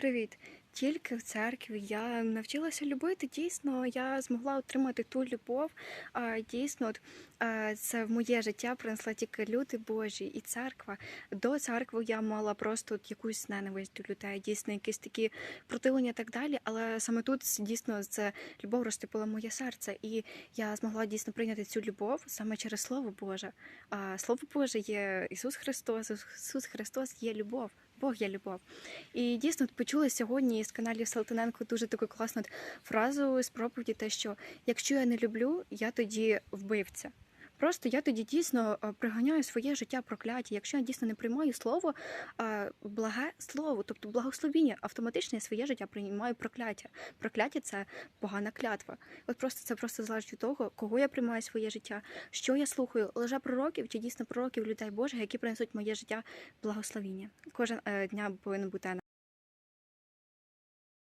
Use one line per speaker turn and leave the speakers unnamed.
Привіт! Тільки в церкві я навчилася любити. Дійсно, я змогла отримати ту любов. Дійсно, це в моє життя принесла тільки люди Божі і церква. До церкви я мала просто якусь ненависть до людей, дійсно, якісь такі противлення і так далі. Але саме тут дійсно це любов розтопила моє серце, і я змогла дійсно прийняти цю любов саме через Слово Боже. А Слово Боже є Ісус Христос. Ісус Христос є любов. Бог є любов. І дійсно почула сьогодні з каналів Салтаненко дуже таку класну фразу з проповіді, те, що якщо я не люблю, я тоді вбивця. Просто я тоді дійсно е, приганяю своє життя прокляття. Якщо я дійсно не приймаю слово, е, благе слово, тобто благословіння, автоматично я своє життя приймаю прокляття. Прокляття це погана клятва. От просто це просто залежить від того, кого я приймаю своє життя, що я слухаю, лише пророків чи дійсно пророків людей Божих, які принесуть моє життя благословіння. Кожен е, дня повинен бути